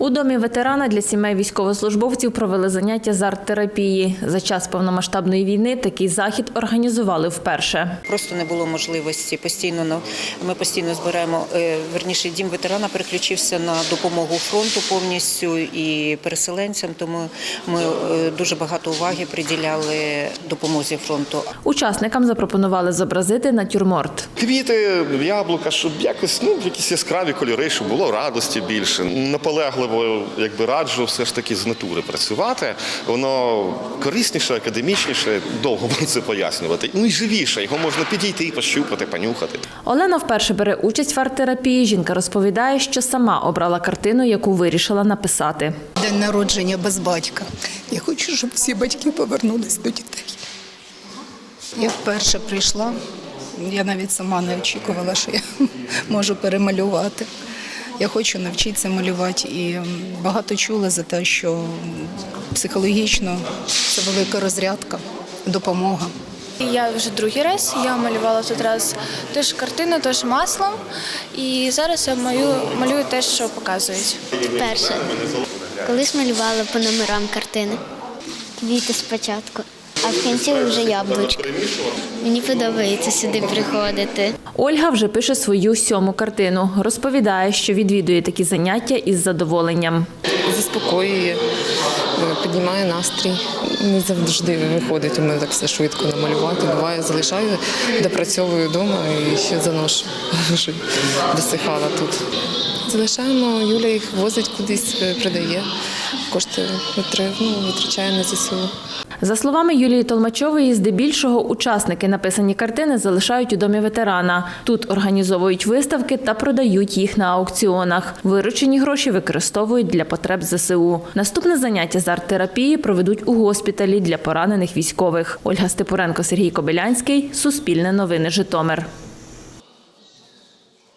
У домі ветерана для сімей військовослужбовців провели заняття з арт-терапії. За час повномасштабної війни такий захід організували вперше. Просто не було можливості постійно на- ми постійно збираємо. е, Верніше дім ветерана переключився на допомогу фронту повністю і переселенцям. Тому ми е, дуже багато уваги приділяли допомозі фронту. Учасникам запропонували зобразити натюрморт. Квіти, яблука, щоб якось ну якісь яскраві кольори, щоб було радості більше. Наполегливо, якби раджу все ж таки з натури працювати. Воно корисніше, академічніше, довго буде це пояснювати. Ну і живіше, його можна підійти, пощупати, понюхати. Олена вперше бере участь в арт-терапії. Жінка розповідає, що сама обрала картину, яку вирішила написати. День народження без батька. Я хочу, щоб всі батьки повернулись до дітей. Я вперше прийшла. Я навіть сама не очікувала, що я можу перемалювати. Я хочу навчитися малювати і багато чула за те, що психологічно це велика розрядка, допомога. Я вже другий раз. Я малювала тут раз теж картину, теж маслом. І зараз я малюю, малюю те, що показують. Перше. Колись малювала по номерам картини. Квіти спочатку, а в кінці вже яблучко. Мені подобається сюди приходити. Ольга вже пише свою сьому картину. Розповідає, що відвідує такі заняття із задоволенням. заспокоює, е, піднімає настрій. Не завжди виходить у мене так все швидко намалювати. Буває, залишаю, допрацьовую вдома і ще заношу, щоб досихала тут. Залишаємо, Юля їх возить кудись, е, продає, кошти ну, витрачає на ЗСУ. За словами Юлії Толмачової, здебільшого учасники написані картини залишають у домі ветерана. Тут організовують виставки та продають їх на аукціонах. Виручені гроші використовують для потреб ЗСУ. Наступне заняття з арт-терапії проведуть у госпіталі для поранених військових. Ольга Степуренко, Сергій Кобилянський. Суспільне новини Житомир.